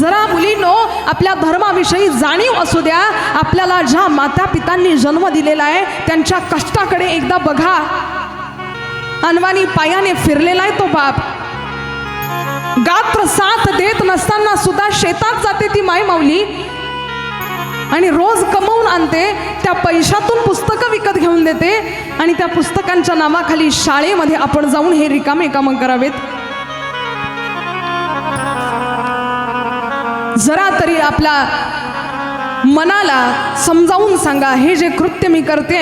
जरा मुलींनो आपल्या धर्माविषयी जाणीव असू द्या. आपल्याला ज्या माता पितांनी जन्म दिलेला आहे त्यांच्या कष्टाकडे एकदा बघा. अनवानी पायाने फिरलेला आहे तो बाप. गात्र साथ देत नसताना सुद्धा शेतात जाते ती माय माऊली. आणि रोज कमवून आणते त्या पैशातून पुस्तकं विकत घेऊन देते. आणि त्या पुस्तकांच्या नावाखाली शाळेमध्ये आपण जाऊन हे रिकामे कामं करावेत. जरा तरी आपल्या मनाला समजावून सांगा हे जे कृत्य मी करते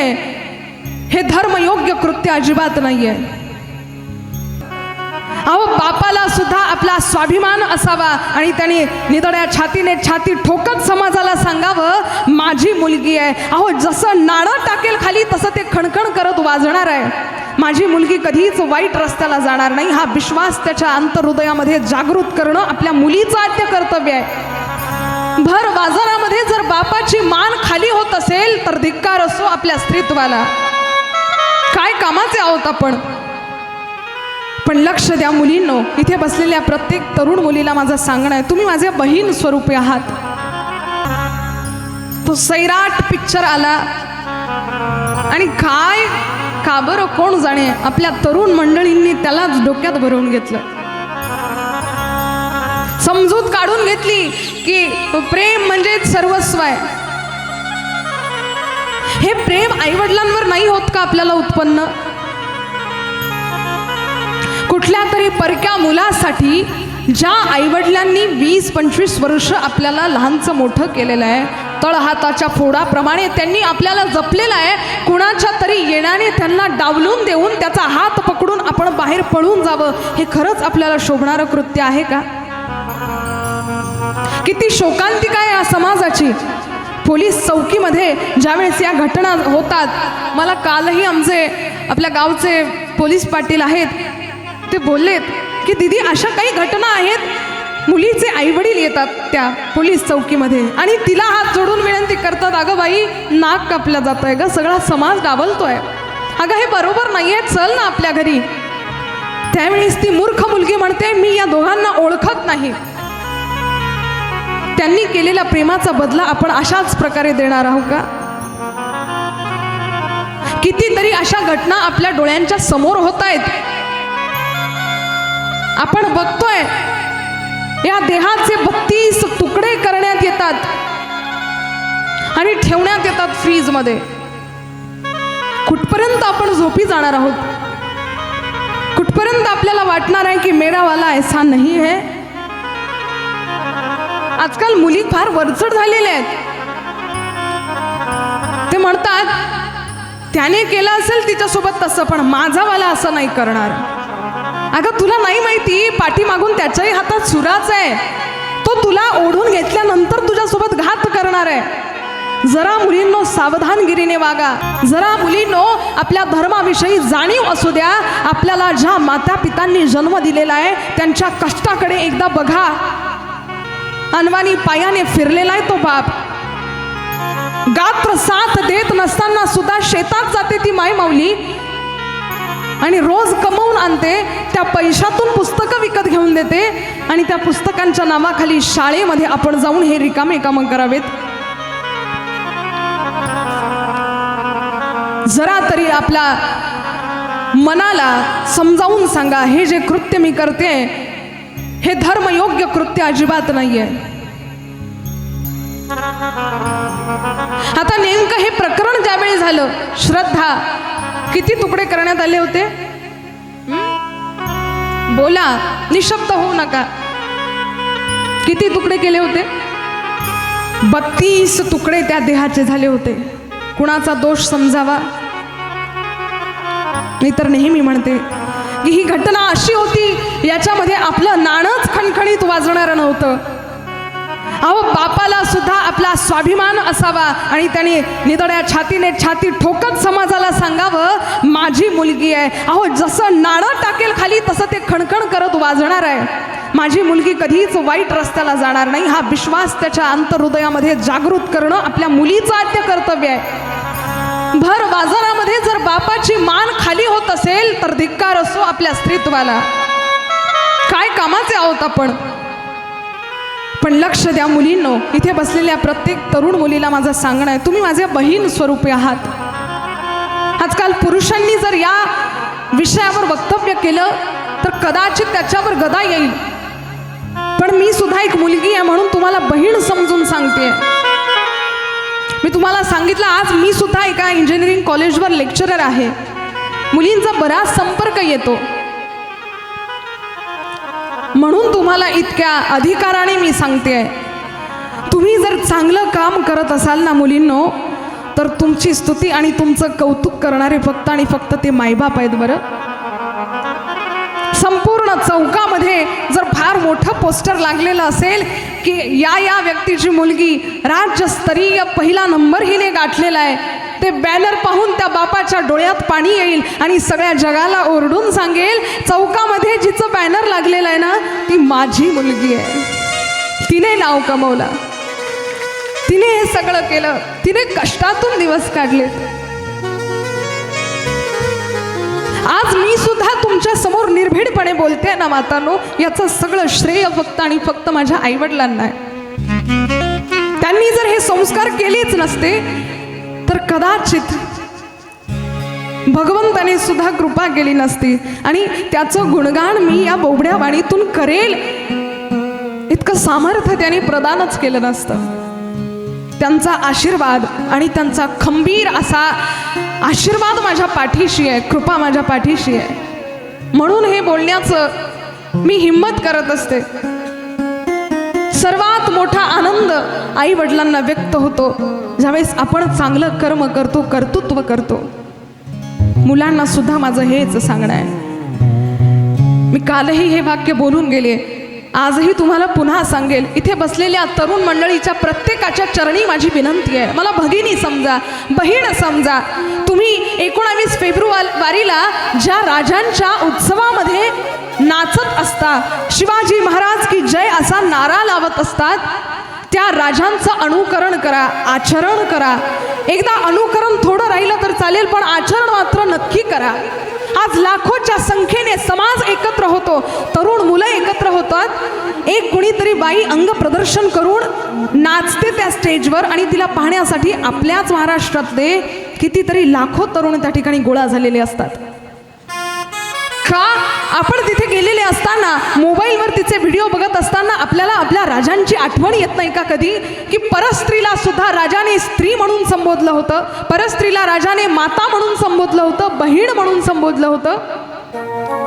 हे धर्मयोग्य कृत्य अजिबात नाहीये. अहो बापाला सुद्धा आपला स्वाभिमान असावा आणि त्याने निदड्या छातीने छाती ठोकत समाजाला सांगावं माझी मुलगी आहे. अहो जसं नाणं टाकेल खाली तसं ते खणखण करत वाजणार आहे. माझी मुलगी कधीच वाईट रस्त्याला जाणार नाही. हा विश्वास त्याच्या अंतहृदयामध्ये जागृत करणं आपल्या मुलीचं आद्य कर्तव्य आहे. भर बाजारामध्ये जर बापाची मान खाली होत असेल तर धिक्कार असो आपल्या स्त्रीत्वाला. काय कामाचे आहोत आपण? पण लक्ष द्या मुलींनो इथे बसलेल्या प्रत्येक तरुण मुलीला माझं सांगणं आहे. तुम्ही माझ्या बहीण स्वरूपी आहात. तो सैराट पिक्चर आला. आणि काय का बरं कोण जाणे? आपल्या तरुण मंडळींनी त्यालाच डोक्यात भरवून घेतलं. समजूत काढून घेतली की प्रेम म्हणजे सर्वस्व आहे. हे प्रेम आईवडिलांवर नाही होत का आपल्याला उत्पन्न? कुठल्या तरी परक्या मुलासाठी ज्या आईवडिलांनी वीस पंचवीस वर्ष आपल्याला लहानचं मोठं केलेलं आहे तळहाताच्या फोडाप्रमाणे त्यांनी आपल्याला जपलेलं आहे. कुणाच्या तरी येण्याने त्यांना डावलून देऊन त्याचा हात पकडून आपण बाहेर पळून जावं. हे खरंच आपल्याला शोभणारं कृत्य आहे का? किती शोकांतिका आहे या समाजाची. पोलीस चौकीमध्ये ज्यावेळेस या घटना होतात मला कालही आमचे आपल्या गावचे पोलीस पाटील आहेत. ते बोललेत की दिदी अशा काही घटना आहेत? मुलीचे आईवडील येतात त्या पोलीस चौकीमध्ये. आणि तिला हात जोडून विनंती करतात अगं बाई नाक कापल्या जात आहे ग सगळा समाज डावलतोय अगं हे बरोबर नाही आहे चल ना आपल्या घरी. त्यावेळेस ती मूर्ख मुलगी म्हणते मी या दोघांना ओळखत नाही. त्यांनी केलेल्या प्रेमाचा बदला आपण अशाच प्रकारे देणार आहोत का? कितीतरी अशा घटना आपल्या डोळ्यांच्या समोर होत आहेत आपण बघतोय या देहाचे बत्तीस तुकडे करण्यात येतात. आणि ठेवण्यात येतात फ्रीजमध्ये. कुठपर्यंत आपण झोपी जाणार आहोत? कुठपर्यंत आपल्याला वाटणार आहे की मेरावाला ऐसा नाही है? आजकाल मुली फार वरचढ झालेल्या आहेत. ते म्हणतात त्याने केलं असेल तिच्यासोबत तसं पण माझावाला असं नाही करणार. अगं तुला नाही माहिती पाठीमागून त्याच्याही हातात सुराच आहे. तो तुला ओढून घेतल्यानंतर तुझ्यासोबत घात करणार आहे. जरा मुलींनो सावधानगिरीने वागा. जरा मुलींनो आपल्या धर्माविषयी जाणीव असू द्या. आपल्याला ज्या माता पितांनी जन्म दिलेला आहे त्यांच्या कष्टाकडे एकदा बघा. अनवानी पायाने फिरलेला आहे तो बाप. गात्र साथ देत नसताना सुद्धा शेतात जाते ती माय माऊली आणि रोज कमवून आणते त्या पैशातून पुस्तकं विकत घेऊन देते आणि त्या पुस्तकांच्या नावाखाली शाळेमध्ये आपण जाऊन हे रिकामे कामं करावेत. जरा तरी आपल्या मनाला समजावून सांगा हे जे कृत्य मी करते हे धर्मयोग्य कृत्य अजिबात नाहीये. आता नेमकं हे प्रकरण ज्यावेळी झालं श्रद्धा किती तुकडे करण्यात आले होते? बोला निशब्द होऊ नका. किती तुकडे केले होते? बत्तीस तुकडे त्या देहाचे झाले होते. कुणाचा दोष समजावा? मी तर नेहमी म्हणते की ही घटना अशी होती याच्यामध्ये आपलं नाणंच खणखणीत वाजणारं नव्हतं. अहो बापाला सुद्धा आपला स्वाभिमान असावा आणि त्याने निदड्या छातीने छाती ठोकत समाजाला सांगावं माझी मुलगी आहे. अहो जसं नाणं टाकेल खाली तसं ते खणखण करत वाजणार आहे. माझी मुलगी कधीच वाईट रस्त्याला जाणार नाही. हा विश्वास त्याच्या अंतहृदयामध्ये जागृत करणं आपल्या मुलीचं आद्य कर्तव्य आहे. भर बाजारामध्ये जर बापाची मान खाली होत असेल तर धिक्कार असो आपल्या स्त्रीत्वाला. काय कामाचे आहोत आपण? पण लक्ष द्या मुलींनो इथे बसलेल्या प्रत्येक तरुण मुलीला माझं सांगणं आहे तुम्ही माझ्या बहीण स्वरूपी आहात. आजकाल पुरुषांनी जर या विषयावर वक्तव्य केलं तर कदाचित त्याच्यावर गदा येईल. पण मी सुद्धा एक मुलगी आहे म्हणून तुम्हाला बहीण समजून सांगते. मी तुम्हाला सांगितलं आज मी सुद्धा एका इंजिनिअरिंग कॉलेजवर लेक्चरर आहे. मुलींचा बराच संपर्क येतो. म्हणून तुम्हाला इतक्या अधिकाराने मी सांगते. तुम्ही जर चांगलं काम करत असाल ना मुलींनो तर तुमची स्तुती आणि तुमचं कौतुक करणारे फक्त आणि फक्त ते मायबाप आहेत बरं. संपूर्ण चौकामध्ये जर फार मोठं पोस्टर लागलेलं असेल की या या व्यक्तीची मुलगी राज्यस्तरीय पहिला नंबर हिने गाठलेला आहे ते बॅनर पाहून त्या बापाच्या डोळ्यात पाणी येईल आणि सगळ्या जगाला ओरडून सांगेल चौकामध्ये जिचं बॅनर लागलेलं आहे ना ती माझी मुलगी आहे. तिने नाव कमवलं. तिने हे सगळं केलं. तिने कष्टातून दिवस काढले. आज मी सुद्धा तुमच्यासमोर निर्भीडपणे बोलते ना मातानो. याचं सगळं श्रेय फक्त आणि फक्त माझ्या आईवडिलांना आहे. त्यांनी जर हे संस्कार केलेच नसते तर कदाचित भगवंताने सुद्धा कृपा केली नसती. आणि त्याचं गुणगान मी या बोबड्या वाणीतून करेल. इतकं सामर्थ्य त्याने प्रदानच केलं नसतं. त्यांचा आशीर्वाद आणि त्यांचा खंबीर असा आशीर्वाद माझ्या पाठीशी आहे कृपा माझ्या पाठीशी आहे. म्हणून हे बोलण्याचं मी हिंमत करत असते. सर्वात मोठा आनंद आई वडिलांना व्यक्त होतो. ज्यावेळेस आपण चांगलं कर्म करतो कर्तृत्व करतो. मुलांना सुद्धा माझं हेच सांगणं आहे. मी कालही हे वाक्य बोलून गेले. आजही तुम्हाला पुन्हा सांगेल इथे बसलेल्या तरुण मंडळीच्या प्रत्येकाच्या चरणी माझी विनंती आहे. मला भगिनी समजा बहीण समजा तुम्ही एकोणावीस फेब्रुवारीला ज्या राजांच्या उत्सवामध्ये नाचत असता शिवाजी महाराज जय असा नारा लावत असतात. त्या राजांचं अनुकरण करा आचरण करा. एकदा अनुकरण थोडं राहिलं तर चालेल पण आचरण मात्र नक्की करा. आज लाखोच्या संख्येने समाज एकत्र होतो तरुण मुलं एकत्र होतात. एक कुणीतरी बाई अंग प्रदर्शन करून नाचते त्या स्टेजवर आणि तिला पाहण्यासाठी आपल्याच महाराष्ट्रातले कितीतरी लाखो तरुण त्या ठिकाणी गोळा झालेले असतात. का आपण तिथे गेलेले असताना मोबाईलवर तिचे व्हिडिओ बघत असताना आपल्याला आपल्या राजांची आठवण येत नाही का कधी? की परस्त्रीला सुद्धा राजाने स्त्री म्हणून संबोधलं होतं परस्त्रीला राजाने माता म्हणून संबोधलं होतं बहीण म्हणून संबोधलं होतं?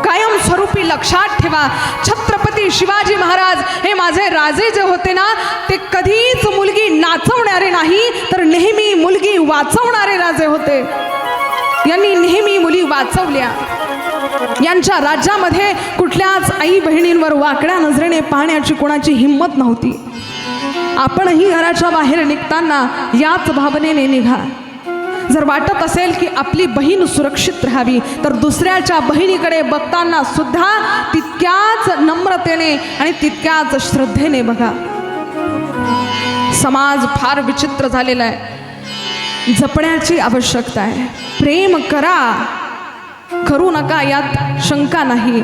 कायमस्वरूपी लक्षात ठेवा छत्रपती शिवाजी महाराज हे माझे राजे जे होते ना ते कधीच मुलगी नाचवणारे नाही तर नेहमी मुलगी वाचवणारे राजे होते. यांनी नेहमी मुली वाचवल्या. यांच्या राज्यामध्ये कुठल्याच आई बहिणींवर वाकड्या नजरेने पाहण्याची कोणाची हिंमत नव्हती. आपणही घराच्या बाहेर निघताना याच भावनेने निघा. जर वाटत असेल की आपली बहीण सुरक्षित राहावी तर दुसऱ्याच्या बहिणीकडे बघताना सुद्धा तितक्याच नम्रतेने आणि तितक्याच श्रद्धेने बघा. समाज फार विचित्र झालेला आहे. जपण्याची आवश्यकता आहे. प्रेम करा. करू नका यात शंका नाही.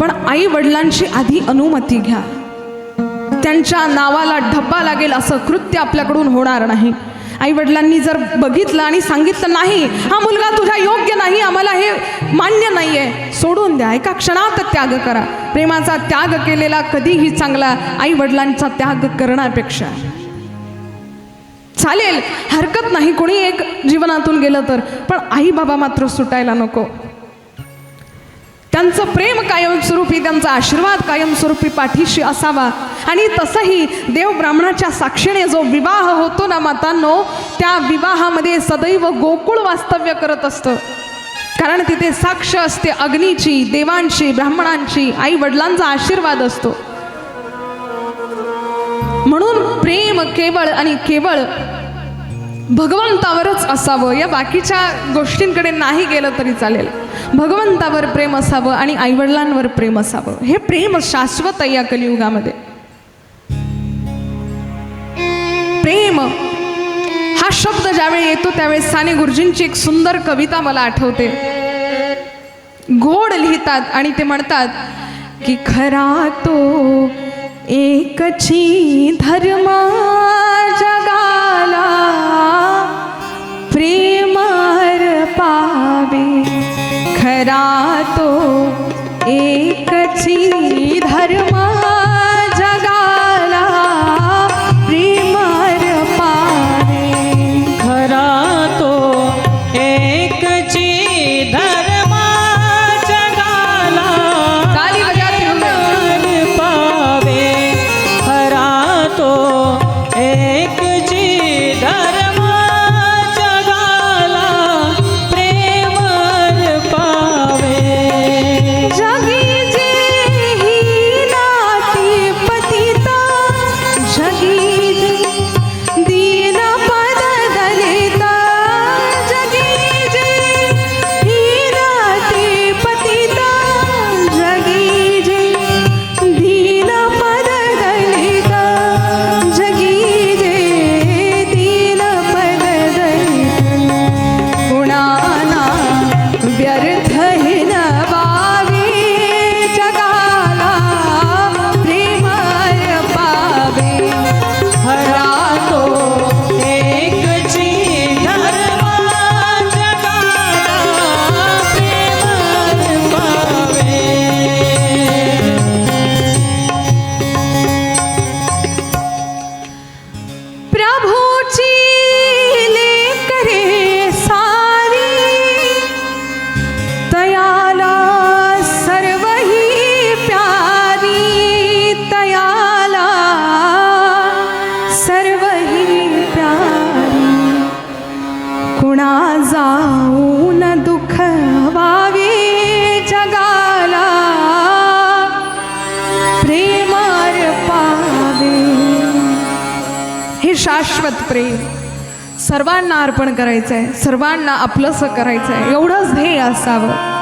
पण आई वडिलांची आधी अनुमती घ्या. त्यांच्या नावाला ढब्बा लागेल असं कृत्य आपल्याकडून होणार नाही. आई वडिलांनी जर बघितलं आणि सांगितलं नाही हा मुलगा तुझ्या योग्य नाही आम्हाला हे मान्य नाही आहे सोडून द्या. एका क्षणात त्याग करा. प्रेमाचा त्याग केलेला कधीही चांगला आई वडिलांचा त्याग करण्यापेक्षा. चालेल हरकत नाही. कोणी एक जीवनातून गेलं तर. पण आई बाबा मात्र सुटायला नको. त्यांचं प्रेम कायमस्वरूपी त्यांचा आशीर्वाद कायमस्वरूपी पाठीशी असावा. आणि तसंही देव ब्राह्मणाच्या साक्षीने जो विवाह होतो ना मातांनो त्या विवाहामध्ये सदैव गोकुळ वास्तव्य करत असतं. कारण तिथे साक्ष असते अग्नीची देवांची ब्राह्मणांची आई वडिलांचा आशीर्वाद असतो. म्हणून प्रेम केवळ आणि केवळ भगवंतावरच असावं या बाकीच्या गोष्टींकडे नाही गेलं तरी चालेल. भगवंतावर प्रेम असावं आणि आईवडिलांवर प्रेम असावं. हे प्रेम शाश्वत आहे या कलियुगामध्ये. प्रेम हा शब्द ज्यावेळी येतो त्यावेळेस साने गुरुजींची एक सुंदर कविता मला आठवते. गोड लिहितात आणि ते म्हणतात की खरा तो एकची जग रातो एकची धर्मा वही प्यारी कुणा जाऊन दुःख वावी जगाला. प्रेमार पावे. हे शाश्वत प्रेम. सर्वांना अर्पण करायचं आहे सर्वांना आपलंसं करायचं आहे एवढंच ध्येय असावं.